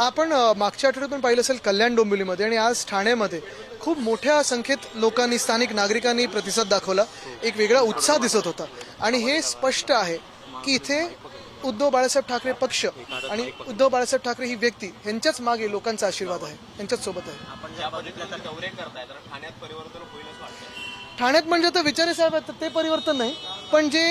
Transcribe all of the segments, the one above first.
आपण मागच्या आठवड्यात पण पाहिलं असेल कल्याण डोंबिवलीमध्ये आणि आज ठाण्यामध्ये खूप मोठ्या संख्येत लोकांनी स्थानिक नागरिकांनी प्रतिसाद दाखवला. एक वेगळा उत्साह दिसत होता. आणि हे स्पष्ट आहे की इथे उद्धव बाळासाहेब ठाकरे पक्ष आणि उद्धव बाळासाहेब ठाकरे ही व्यक्ती यांच्याच मागे लोकांचा आशीर्वाद आहे यांच्याच सोबत आहे. ठाण्यात म्हणजे तर विचारे साहेब ते परिवर्तन नाही पण जे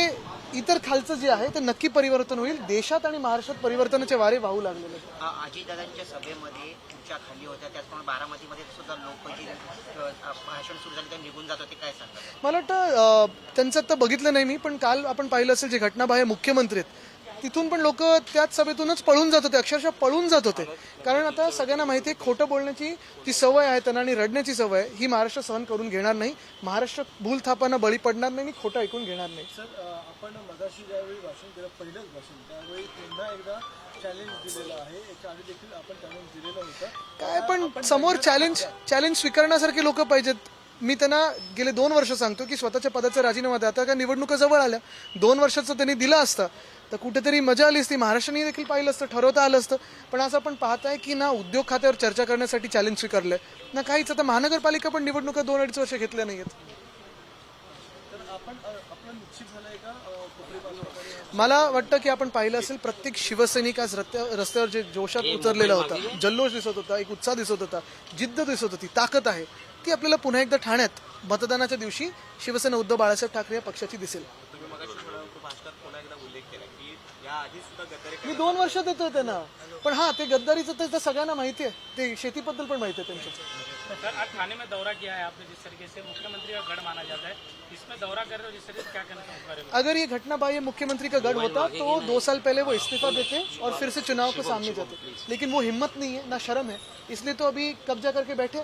इतर खालचं जे आहे ते नक्की परिवर्तन होईल. देशात आणि महाराष्ट्रात परिवर्तनाचे वारे वाहू लागलेले आहेत. अजितदादांच्या सभेमध्ये तुमच्या खाली होत्या त्याचप्रमाणे बारामतीमध्ये सुद्धा लोक जे अ, भाषण सुरू झाले ते निघून जात होते काय सांगतात? मला वाटतं अं, त्यांचं आता बघितलं नाही मी पण काल आपण पाहिलं असेल जे घटनाबाह्य मुख्यमंत्री आहेत तिथून पण लोक त्याच सभेतूनच पळून जात होते अक्षरशः पळून जात होते. कारण आता सगळ्यांना माहिती आहे खोटं बोलण्याची जी सवय आहे त्यांना आणि रडण्याची सवय आहे, ही महाराष्ट्र सहन करून घेणार नाही. महाराष्ट्र भूल थापांना बळी पडणार नाही आणि खोटं ऐकून घेणार नाही. सर अ, आपण मगाशी ज्यावेळी भाषण केलं पहिलंच भाषण त्यावेळी पुन्हा एकदा चॅलेंज दिलेलं आहे. याच्या आधी देखील आपण चॅलेंज दिलेलं होतं. काय पण समोर चॅलेंज चॅलेंज स्वीकारण्यासारखे लोक पाहिजेत. मी त्यांना गेले दोन वर्ष सांगतो की स्वतःच्या पदाचा राजीनामा द्या. आता का निवडणुका जवळ आल्या. दोन वर्षाचं त्यांनी दिलं असतं. तर कुठेतरी मजा आली असती. महाराष्ट्राने देखील पाहिलं असतं ठरवता आलं असतं. पण आज आपण पाहताय की ना उद्योग खात्यावर चर्चा करण्यासाठी चॅलेंज स्वीकारलंय. ना काहीच. आता महानगरपालिका पण निवडणुका दोन अडीच वर्ष घेतल्या नाहीयेत. तर आपण अ, आपलं निश्चित झालंय का अ, कोपरी बाजू मला वाटतं की आपण पाहिलं असेल प्रत्येक शिवसैनिक आज रस्त्या रस्त्यावर जे जोशात उतरलेला होता. जल्लोष दिसत होता एक उत्साह दिसत होता जिद्द दिसत होती ताकद आहे. ती आपल्याला पुन्हा एकदा ठाण्यात मतदानाच्या दिवशी शिवसेना उद्धव बाळासाहेब ठाकरे या पक्षाची दिसेल. तुम्ही मगाशी थोडा तो भाषणात पुन्हा एकदा उल्लेख केला की या आधी सुद्धा गद्दारी मी दोन वर्षात येतोय त्यांना. पण हा ते गद्दारीचं तर सगळ्यांना माहिती आहे. ते शेतीबद्दल पण माहिती आहे त्यांच्या सर आज थाने में दौरा किया है आपने जिस तरीके से मुख्यमंत्री का गढ़ माना जाता है. इसमें दौरा कर रहे हो जिस तरीके से क्या अगर ये घटना बाह्य मुख्यमंत्री का गढ़ होता तो दो साल पहले वो इस्तीफा देते और फिर से चुनाव को सामने जाते। लेकिन वो हिम्मत नहीं है ना शर्म है। इसलिए तो अभी कब्जा करके बैठे।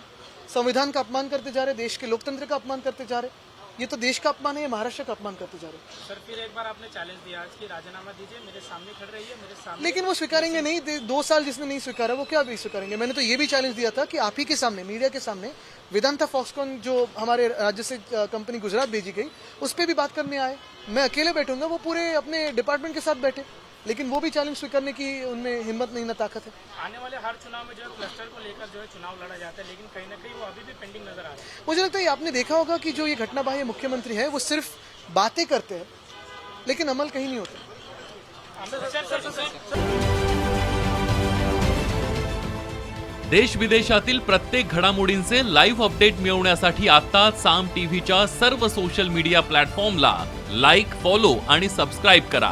संविधान का अपमान करते जा रहे देश के लोकतंत्र का अपमान करते जा रहे। ये तो देश का अपमान है ये महाराष्ट्र का अपमान करते जा रहे सर फिर एक बार आपने चैलेंज दिया आज की राजीनामा दीजिए मेरे सामने खड़े रहिए मेरे सामने लेकिन वो स्वीकारेंगे नहीं दो साल जिसने नहीं स्वीकारा वो क्या भी स्वीकारेंगे? मैंने तो ये भी चैलेंज दिया था कि आप ही के सामने मीडिया के सामने वेदांता फॉक्सकॉन जो हमारे राज्य से कंपनी गुजरात भेजी गई उस पर भी बात करने आए। मैं अकेले बैठूँगा वो पूरे अपने डिपार्टमेंट के साथ बैठे। लेकिन वो भी चैलेंज स्वीकारने की उनमें हिम्मत नहीं ना ताकत है। आने वाले हर चुनाव में जो है क्लस्टर को लेकर जो है चुनाव लड़ा जाता है लेकिन कहीं ना कहीं वो अभी भी पेंडिंग नजर आ रहा है। मुझे लगता है आपने देखा होगा कि जो ये घटना बाह्य मुख्यमंत्री है वो सिर्फ बातें करते हैं लेकिन अमल कहीं नहीं होता। देश विदेशातील प्रत्येक घडामोडींचे लाईव्ह अपडेट मिळवण्यासाठी आता साम टीव्हीच्या सर्व सोशल मीडिया प्लॅटफॉर्मला लाईक फॉलो आणि सबस्क्राईब करा.